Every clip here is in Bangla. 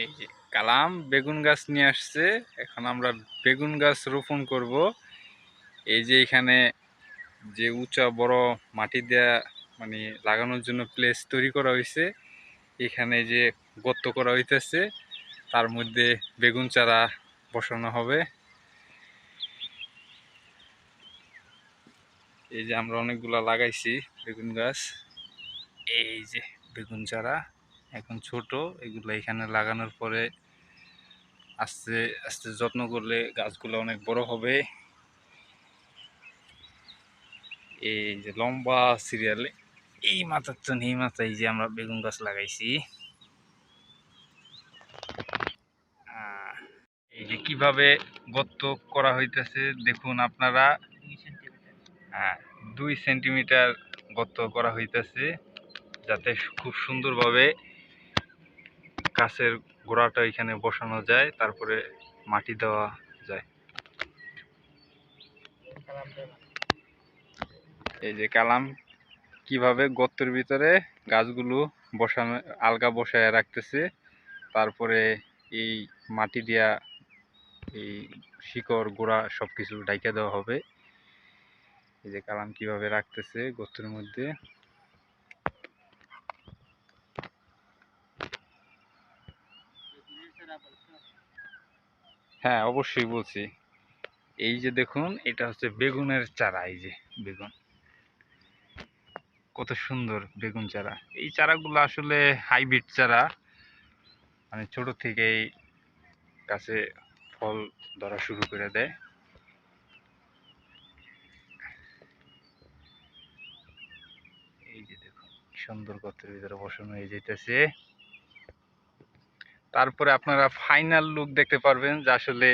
এই যে কালাম বেগুন গাছ নিয়ে আসছে। এখন আমরা বেগুন গাছ রোপণ করব। এই যে এখানে যে উঁচা বড় মাটি দেয়া মানে লাগানোর জন্য প্লেস তৈরি করা হয়েছে এখানে যে গর্ত করা হইতেছে, তার মধ্যে বেগুন চারা বসানো হবে। এই যে আমরা অনেকগুলা লাগাইছি বেগুন গাছ। এই যে বেগুন চারা। এখন ছোট, এগুলো এখানে লাগানোর পরে আস্তে আস্তে যত্ন করলে গাছগুলো অনেক বড় হবে। এই যে লম্বা সিরিয়ালে এই মাথার তো এই মাথায় যে আমরা বেগুন গাছ লাগাইছি। এই যে কীভাবে গর্ত করা হইতেছে, দেখুন আপনারা। হ্যাঁ দুই সেন্টিমিটার গর্ত করা হইতেছে, যাতে খুব সুন্দরভাবে গাছের গোড়াটা এখানে বসানো যায়, তারপরে মাটি দেওয়া যায়। এই যে কালাম, কীভাবে গর্তের ভিতরে গাছগুলো বসানো, আলগা বসায় রাখতেছে, তারপরে এই মাটি দিয়া এই শিকড়, গোড়া সব কিছু ডাইকা দেওয়া হবে। এই যে কালাম কীভাবে রাখতেছে গর্তের মধ্যে। হ্যাঁ অবশ্যই বলছি। এই যে দেখুন, এটা হচ্ছে বেগুনের চারা, এই যে বেগুন। কত সুন্দর বেগুন চারা। এই চারাগুলো আসলে হাইব্রিড চারা। মানে ছোট থেকেই গাছে ফল ধরা শুরু করে দেয়। এই যে দেখুন সুন্দর গর্তের ভিতরে বসানো হয়ে যেতেছে তারপরে আপনারা ফাইনাল লুক দেখতে পারবেন যে আসলে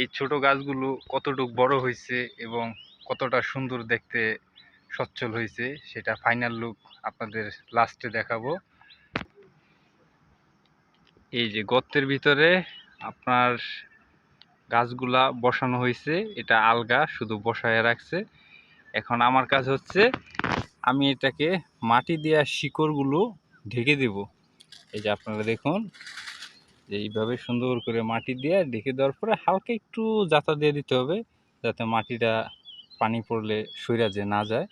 এই ছোট গাছগুলো কতটুক বড় হয়েছে এবং কতটা সুন্দর দেখতে সচ্ছল হয়েছে, সেটা ফাইনাল লুক আপনাদের লাস্টে দেখাবো। এই যে গর্তের ভিতরে আপনার গাছগুলা বসানো হয়েছে, এটা আলগা, শুধু বসায় রাখছে। এখন আমার কাজ হচ্ছে আমি এটাকে মাটি দেওয়া শিকড়গুলো ঢেকে দেব। এই যে আপনারা দেখুন যে এইভাবে সুন্দর করে মাটি দিয়ে ঢেকে দেওয়ার পরে হালকা একটু জাতা দিয়ে দিতে হবে, যাতে মাটিটা পানি পড়লে সইরা যে না যায়,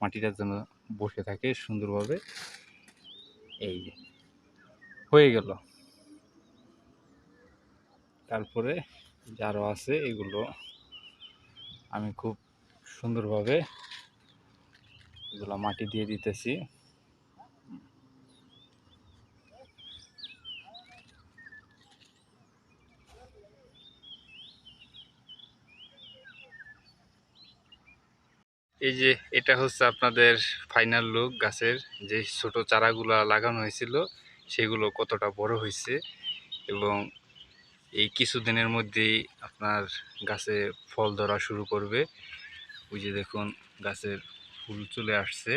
মাটিটা যেন বসে থাকে সুন্দরভাবে। এই হয়ে গেল। তারপরে যারও আছে এগুলো আমি খুব সুন্দরভাবে এগুলো মাটি দিয়ে দিতেছি। এই যে এটা হচ্ছে আপনাদের ফাইনাল লুক গাছের যে ছোট চারাগুলো লাগানো হয়েছিল, সেগুলো কতটা বড় হয়েছে এবং এই কিছুদিনের মধ্যেই আপনার গাছে ফল ধরা শুরু করবে। ওই যে দেখুন, গাছের ফুল চলে আসছে।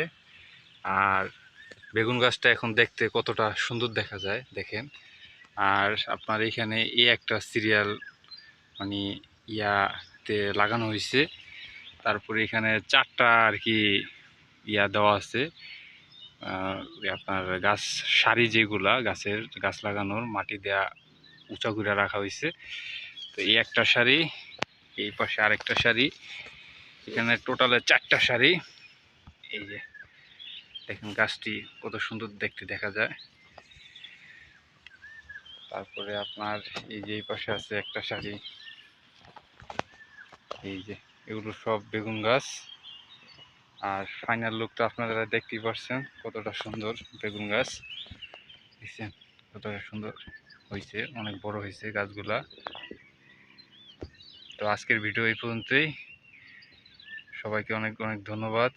আর বেগুন গাছটা এখন দেখতে কতটা সুন্দর দেখা যায়, দেখেন। আর আপনার এখানে এই একটা সিরিয়াল মানে ইয়াতে লাগানো হয়েছে। তারপরে এখানে চারটা আর কি ইয়া দেওয়া আছে। আপনার গাছ সারি যেগুলা, গাছের গাছ লাগানোর মাটি দেয়া উঁচা করে রাখা হয়েছে তো এই একটা শাড়ি এই পাশে আরেকটা শাড়ি এখানে টোটালে চারটা শাড়ি এই যে, দেখেন গাছটি কত সুন্দর দেখতে দেখা যায়। তারপরে আপনার এই যে এই পাশে আছে একটা শাড়ি এই যে এগুলো সব বেগুন গাছ। আর ফাইনাল লুকটা আপনারা দেখতেই পাচ্ছেন কতটা সুন্দর বেগুন গাছ। দেখছেন কতটা সুন্দর হয়েছে, অনেক বড় হয়েছে গাছগুলা। তো আজকের ভিডিও এই পর্যন্তই। সবাইকে অনেক অনেক ধন্যবাদ।